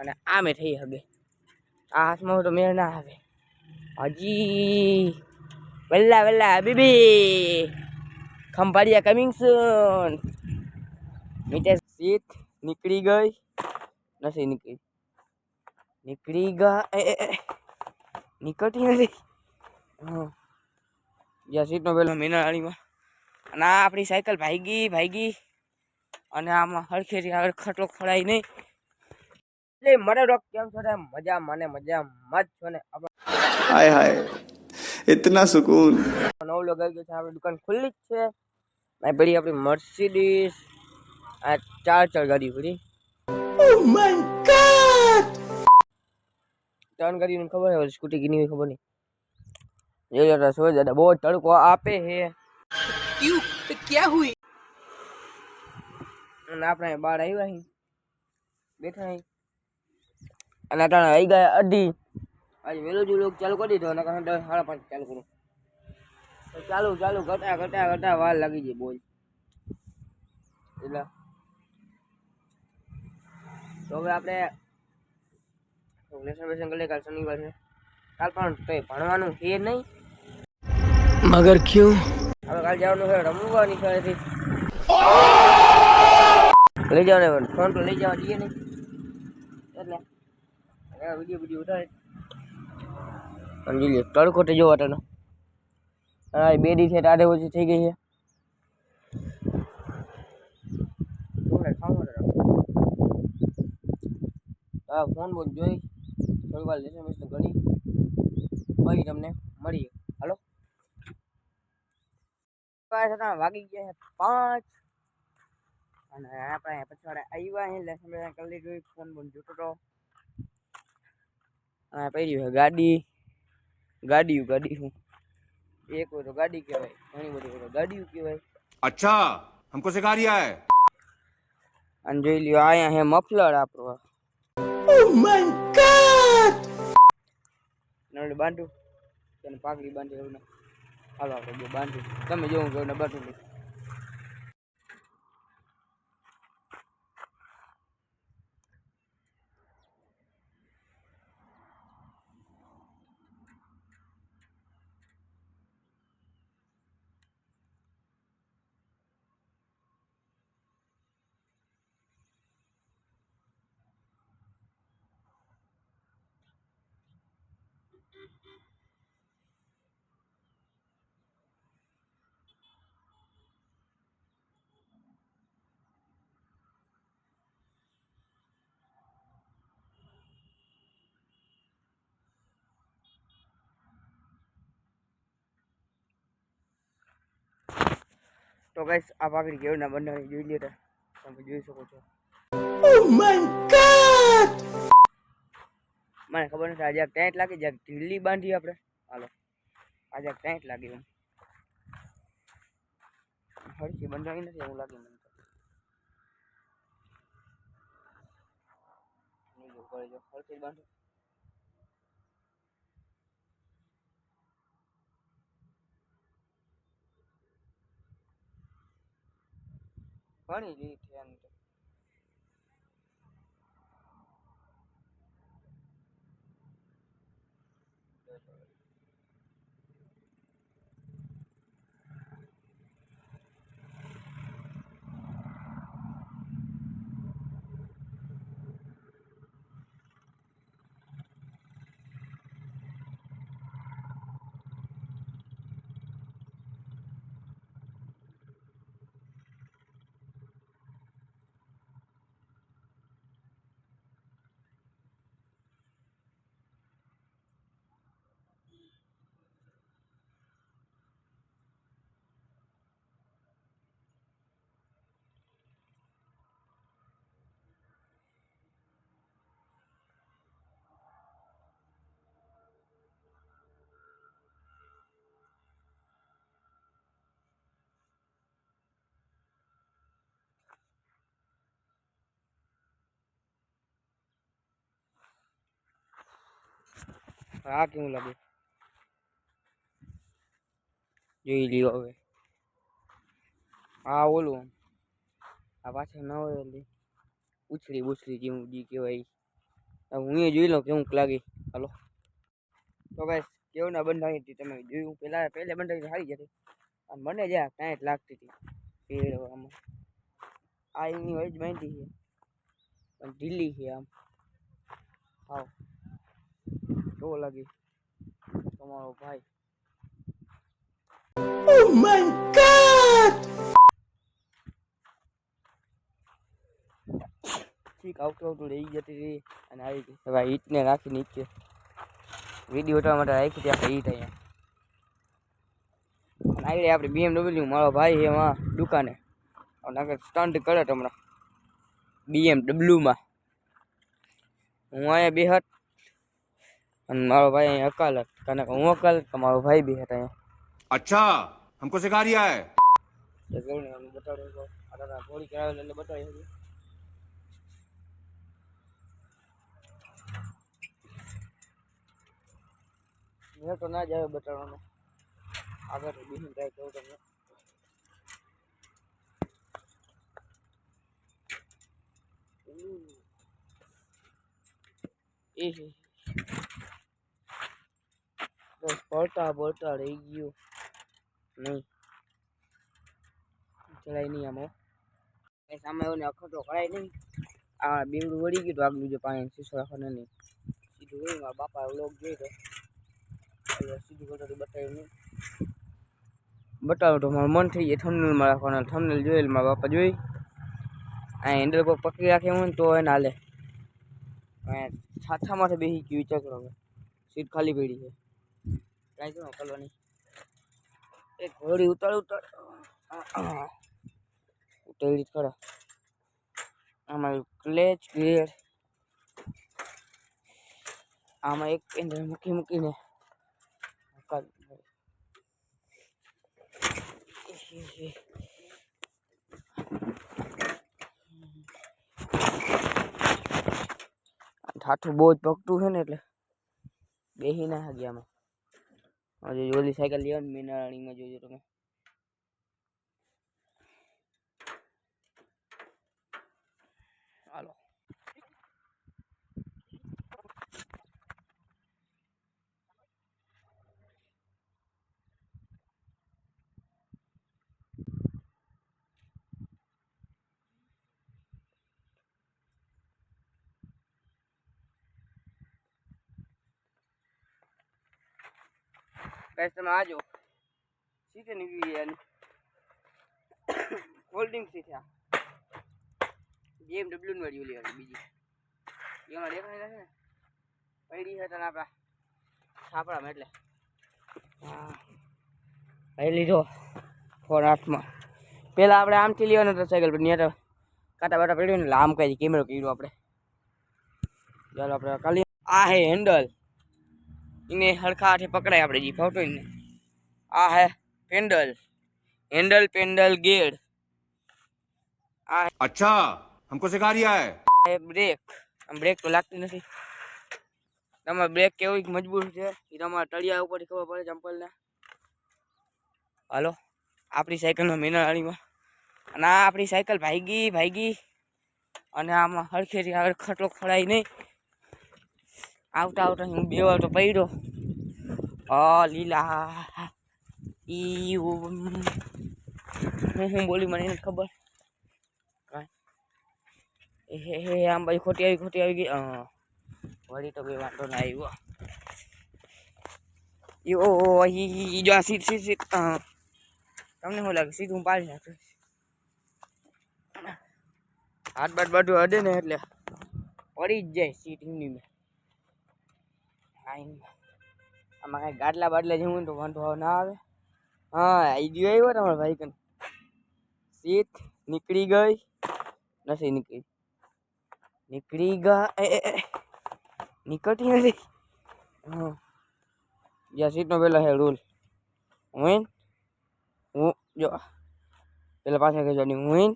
અને આમે થઈ શકે આ હાથમાં તો મેળ ના આવે. હજી. વલ્લા વલ્લા, BB. Khambhalia coming soon meter seat નીકળી ગઈ. નથી નીકળી. નીકળી ગઈ. નીકળતી નથી. જ્યાં સીટનો પેલો મીનાળીમાં. અને આ આપણી સાયકલ ભાગી ભાગી. અને આમાં હરખેરી આગળ ખટલો ખડાય નહીં. એટલે મારે ડોક કેમ છો રે મજા મને મજા મત છો ને? હાય હાય. ઇતના સુકૂન. નવ લોગ આવી ગયો છે આપણી દુકાન ખુલ્લી જ છે. આ પડી આપણી મર્સિડીઝ આ ચાર ચાર ગાડી પડી. ઓ માય ગોડ ખબર હોય સ્કૂટી કીની ખબર નહીં. જે જરા સોય દાદા બહુ તડકો આપે હે ક્યુ? ક્યાં હુઈ? અને આપણે બહાર આવ્યા અહીં બેઠા હી અને અટાણે આવી ગયા અઢી. આજે વહેલો જ લોક ચાલુ કરી દીધો અને સાડા પાંચ ચાલુ કરું તો ચાલુ ચાલુ ઘટા ઘટા ઘટા વાર લાગી જાય બોલ. એટલે. તો હવે આપણે રિઝર્વેશન કરી કાલ શનિવાર છે. કાલ પણ તો ભણવાનું છે નહીં. મગર ક્યું? હવે કાલ જવાનું છે રમવાની છે લઈ જવાનું ફોન તો લઈ જવા દઈએ નહીં. વીડિયો વીડિયો ઉતારે સમજી લે તડકો તો જોવા તને. હા બે દી છે તારે ઓછી થઈ ગઈ છે. શું રે, ખાવું રે. હા ફોન બોન જોઈ. થોડી વાર લેસન બેસન કરી પછી તમને મળીએ. હાલો? પાંચ હતા વાગી ગયા છે પાંચ. અને આપણે પછાડે આવ્યા હે લેસન બેસન કરી લીધું ફોન બોન જોતો તો અને પડી છે ગાડી ગાડીયું ગાડી શું એક હોય તો ગાડી કહેવાય ઘણી બધી હોય તો ગાડીયું કહેવાય अच्छा हमको सिखा रिया है અને જોઈ લ્યો અહીંયા હે મફલર આપણો નળ બાંધું તેને પાઘડી બાંધી એવું ને હાલો આપણે બે બાંધું તમે જોવું કે બાંધું તો ગાઈસ આ પાકડી કેવું ના બનાવી જોઈ લ્યો તમે. જોઈ શકો છો. મને ખબર નથી આજે ટેન્ટ લાગી જાય ઢીલી બાંધી આપણે. હાલો. આજે ટેન્ટ લાગી એમ. હરખી બંધાવી નથી એવું લાગે મને હરખી બાંધો. રીત અંદર એમ તો. આ કેવું લાગે? જોઈ લ્યો હવે. આ ઓલું આ પાછળ ન હોય એટલે. ઉછળી જેવું જી કહેવાય. હું એ જોઈ લઉં કેવું લાગે. હાલો. તો ગાઈસ કેવું ના બંધાણી હતી તમે જોયું? પહેલાં પહેલે બંધાણી સારી જતી આમ મને જ્યાં કાંઈ જ લાગતી હતી આમાં આ એની જ બાંધી છે. પણ ઢીલી છે આમ. હાવ. કેવો લાગી. તમારો ભાઈ. ઠીક આવતું આવતું રહી જતી રહી અને આવી ગઈ હવે ઈટને રાખી નીચે. વીડિયો ઉઠવા માટે રાખી ત્યાં ઈટ અહીંયા. આવી આગળ આપણે બીએમડબલ્યુ મારો ભાઈ એમાં દુકાને. અને આગળ સ્ટન્ટ કરે તમને હમણાં. બીએમડબલ્યુમાં હું અહીંયા બેહત અને મારો ભાઈ અહીં અકાલત કારણ કે હું અકાલત તો મારો ભાઈ બી હતા અહીંયા અચ્છા હમકો સિખા રહ્યા હે બતાડો થોડી કરાવેલ એટલે બતાવી મેં તો ના જ આવે બતાવવાનો આગળ બીજું ટ્રાય કરું તમને એ પડતા પડતા રહી ગયું. નહીં. ચલાય નહીં આમાં સામે એવું ને અખતો કરાય નહીં. આ બીમડું વળી ગયું તો આગલું જે પાણી શીશો રાખવાનો નહીં. સીધું હોય મારા બાપા લોક જોઈ તો. સીધું કરતો બતાવ્યું નહીં. બતાવ્યું તો મારું મન થઈ જાય થમનેલમાં રાખવાના. થમનેલ જોયેલ મારા બાપા જોઈ. આ હેન્ડલ પર પકડી રાખે હોય ને તો એને હાલે. છાથામાંથી બેસી ગયું વિચાર સીટ ખાલી પડી છે. કાંઈ જો કરવાની એક ઘોડી ઉતાર ઉતાર ઉતારી ખરા. આમાં ક્લેચ ગ્રેડ આમાં એક કેન્દ્ર મૂકી, મૂકીને હકાવી પડે. ઠાઠું બહુ જ પકતું છે ને એટલે બેસી ના હાગી આમાં. હજી ઓલી સાયકલ લેવાની મીનારાણીમાં જોજો તમે હાલો તમે આજો સીટે નીકળી ગયા હોલ્ડિંગ સીટ આ? BMW ની વાળી ઓલી વાળી બીજી એમાં દેખાય નથી ને? પડી છે તને આપણા છાપડામાં એટલે. હા. લીધો ફોન હાથમાં. પહેલાં આપણે આમથી લેવાનો હતો સાયકલ પર ત્યાં કાંટા બાટા પડ્યું ને આમ કઈ કેમેરો કર્યો આપણે. ચાલો આપણે કાલી આ હે હેન્ડલ એને હરખા હાથે પકડાય આપણે જે ફોટો ને આ હે પેન્ડલ હેન્ડલ પેન્ડલ ગેડ આ अच्छा हमको सिखा रिया है હે બ્રેક આમ બ્રેક તો લાગતી નથી તમારે બ્રેક કેવી મજબૂત છે એ તમારા તળિયા ઉપરથી ખબર પડે ચંપલને હાલો આપણી સાયકલમાં મીનાળીમાં અને આ આપણી સાયકલ ભાગી ભાગી અને આમાં હરખેથી આગળ ખટલો ખડાય નહીં આવતા આવતા હું બે વાર તો પડ્યો આ લીલા ઈ. હું હું બોલી મને નથી ખબર હે હે આમ બાજુ ખોટી આવી ખોટી આવી ગઈ હા વળી તો કોઈ વાંધો ના આવ્યો યો ઈ જો આ સીટ સીટ હા તમને શું લાગે સીધું હું પાડી નાખું હાથ બાટ બાટું અડે ને એટલે પડી જ જાય સીટ એમની મેં આમાં કાંઈ ગાડલા બાટલા જેવું હોય ને તો વાંધો ના આવે. હા આવી ગયો આવ્યો તમારો ભાઈ કન સીટ નીકળી ગઈ. નથી નીકળી. નીકળી ગઈ એ, એ, એ. નીકળતી નથી. હા જ્યાં સીટનો પહેલાં છે રૂલ. હું હું જો. પેલા પાછા ખેંચવાની હું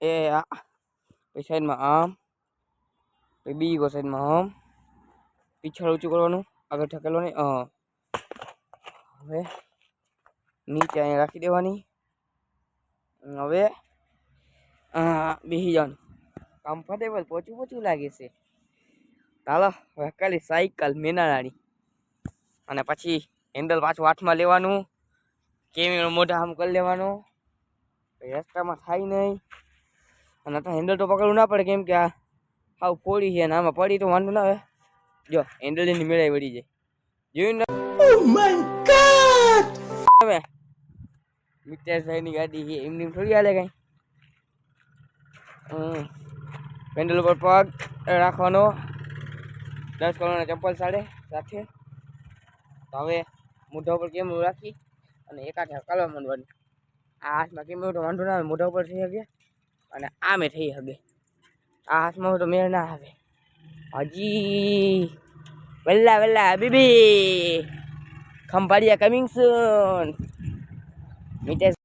એ આ. પછી સાઈડમાં આમ. પછી બીજી કોઈ સાઈડમાં આમ. પીછળ ઊંચું કરવાનું. આગળ ઠકેલવાની હા હવે નીચે અહીંયા રાખી દેવાની. હવે બેસી જવાનું. કમ્ફર્ટેબલ પોચું પોચું લાગે છે. ચાલો, હવે ખાલી સાયકલ મેનાળાની અને પછી હેન્ડલ પાછું હાથમાં લેવાનું. કેમેરો મોઢા આમ કરી લેવાનો. રસ્તામાં થાય નહીં. અને તો હેન્ડલ તો પકડવું ના પડે, કેમ કે આ આવું પોડી છે અને આમાં પડી તો વાંધો ના આવે. જો એન્ડલની એની મેળાઈ વળી જાય. જોયું ને? તમે મિતેશભાઈની ગાડી છે એમની થોડી હાલે કઈ. પેન્ડલ ઉપર પગ રાખવાનો. દસ કરોડના ચપ્પલ સાડે સાથે. તો હવે મોઢા ઉપર કેમેરો રાખી અને એકાદ હકાલવા માંડવાની. આ હાથમાં કેમેરો તો વાંધો ના આવે મોઢા ઉપર થઈ શકે. અને આમે થઈ શકે. આ હાથમાં તો મેળ ના આવે. હજી વેલ્લા વેલ્લા બીબી ખંભાળિયા કમિંગ સૂન મિતેશ